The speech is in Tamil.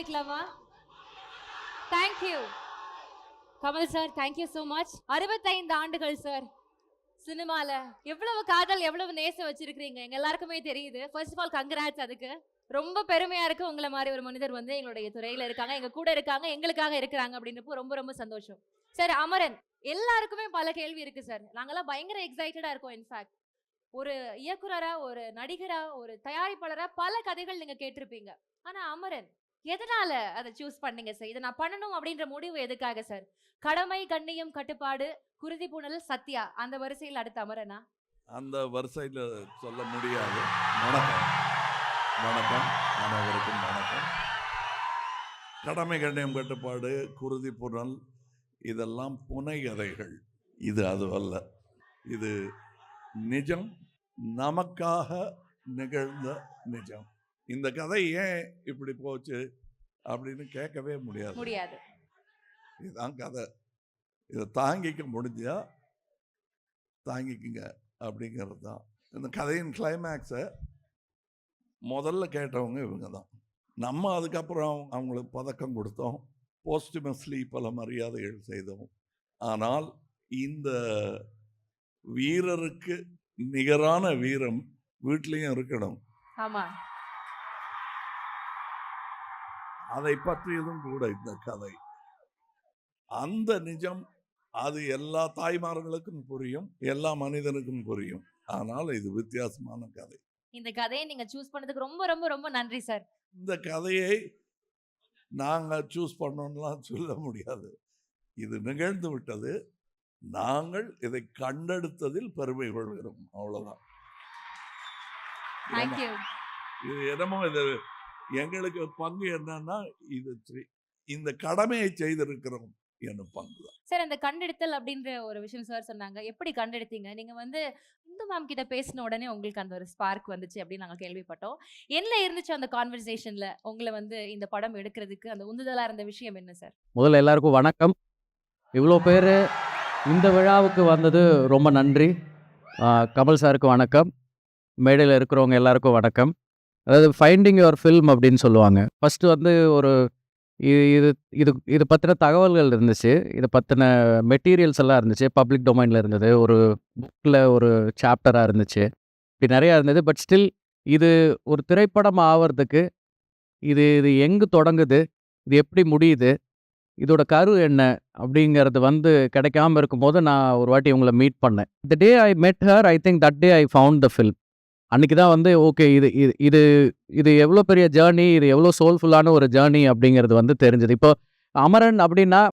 ஆரம்பிக்கலாமா thank you Kamal sir thank you so much அறுபத்தைந்து ஆண்டுகள் சார் சினிமால எவ்வளவு காதல் எவ்வளவு நேசம் வச்சிருக்கிறீங்க? எங்க எல்லாருக்குமே தெரியுது. ஃபர்ஸ்ட் ஆஃப் ஆல் கங்கராட்ஸ் அதுக்கு. ரொம்ப பெருமையா இருக்கு உங்களை மாதிரி ஒரு மனிதர் வந்து எங்களுடைய துறையில இருக்காங்க எங்க கூட இருக்காங்க எங்களுக்காக இருக்கிறாங்க அப்படின்றப்போ ரொம்ப ரொம்ப சந்தோஷம். சார் அமரன் எல்லாருக்குமே பல கேள்வி இருக்கு சார் நாங்கெல்லாம் பயங்கர எக்ஸைட்டடா இருக்கோம் இன்ஃபேக்ட் ஒரு இயக்குனரா ஒரு நடிகரா ஒரு தயாரிப்பாளரா பல கதைகள் நீங்க கேட்டிருப்பீங்க. ஆனா அமரன் எதனால அதை சூஸ் பண்ணீங்க சார் இதை நான் பண்ணணும் அப்படின்ற முடிவு எதுக்காக சார் கடமை கண்ணியம் கட்டுப்பாடு குருதி புனல் சத்யா அந்த வரிசையில் அடுத்த அமரனா? அந்த வரிசையில் சொல்ல முடியாது. வணக்கம். வணக்கம். அனைவருக்கும் வணக்கம். கடமை கண்ணியம் கட்டுப்பாடு குருதி புனல் இதெல்லாம் புனை கதைகள் இது அதுவல்ல இது நிஜம். நமக்காக நிகழ்ந்த நிஜம். இந்த கதை ஏன் இப்படி போச்சு அப்படின்னு கேட்கவே முடியாது. முடியாது. இதுதான் கதை. இதை தாங்கிக்க முடிஞ்சா தாங்கிக்குங்க அப்படிங்கிறது தான். இந்த கதையின் கிளைமேக்ஸை முதல்ல கேட்டவங்க இவங்க தான். நம்ம அதுக்கப்புறம் அவங்க- அவங்களுக்கு பதக்கம் கொடுத்தோம். போஸ்டுமஸ்லி பல மரியாதைகள் செய்தோம். ஆனால் இந்த வீரருக்கு நிகரான வீரம் வீட்லேயும் இருக்கணும். ஆமா. அதை பற்றியதும் கூட இந்த கதை. அந்த நிஜம் அது எல்லா தாய்மார்களுக்கும் புரியும் எல்லா மனிதனுக்கும் புரியும். ஆனால் இது வித்தியாசமான கதை. இந்த கதையை நீங்க சூஸ் பண்ணதுக்கு ரொம்ப ரொம்ப ரொம்ப நன்றி சார் இந்த கதையை நாங்கள் சூஸ் பண்ணோம்லாம் சொல்ல முடியாது. இது நிகழ்ந்து விட்டது. நாங்கள் இதை கண்டெடுத்ததில் பெருமை கொள்கிறோம். தேங்க்யூ இது என்னமோ இது எங்களுக்கு பங்கு என்னன்னா இது இந்த கடமையை செய்திருக்கிறோம் என்னும் பங்கு தான். சார் அந்த கண்டெடுத்தல் அப்படின்ற ஒரு விஷயம் சார் சொன்னாங்க. எப்படி கண்டெடுத்தீங்க? நீங்க வந்து இந்து மேம் கிட்ட பேசின உடனே உங்களுக்கு அந்த ஒரு ஸ்பார்க் வந்துச்சு அப்படின்னு நாங்க கேள்விப்பட்டோம். என்ன இருந்துச்சு அந்த கான்வர்சேஷன்ல உங்களை வந்து இந்த படம் எடுக்கிறதுக்கு அந்த உந்துதலா இருந்த விஷயம் என்ன சார்? முதல்ல எல்லாருக்கும் வணக்கம். இவ்வளோ பேர் இந்த விழாவுக்கு வந்தது ரொம்ப நன்றி. கமல் சாருக்கு வணக்கம். மேடையில் இருக்கிறவங்க எல்லாருக்கும் வணக்கம். அதாவது ஃபைண்டிங் யுவர் ஃபில்ம் அப்படின்னு சொல்லுவாங்க. ஃபஸ்ட்டு வந்து ஒரு இது இது இது இது பற்றின தகவல்கள் இருந்துச்சு. இதை பற்றின மெட்டீரியல்ஸ் எல்லாம் இருந்துச்சு. பப்ளிக் டொமைனில் இருந்தது. ஒரு புக்கில் ஒரு சாப்டராக இருந்துச்சு. இப்படி நிறையா இருந்தது. பட் ஸ்டில் இது ஒரு திரைப்படம் ஆவறதுக்கு இது இது எங்கே தொடங்குது? இது எப்படி முடியுது? இதோட கரு என்ன? அப்படிங்கிறது வந்து கிடைக்காம இருக்கும்போது நான் ஒரு வாட்டி உங்களை மீட் பண்ணேன். The day I met her I think that day I found the film அன்றைக்கி தான் வந்து ஓகே இது இது இது இது எவ்வளோ பெரிய ஜேர்னி இது எவ்வளோ சோல்ஃபுல்லான ஒரு ஜேர்னி அப்படிங்கிறது வந்து தெரிஞ்சது. இப்போ அமரன் அப்படின்னா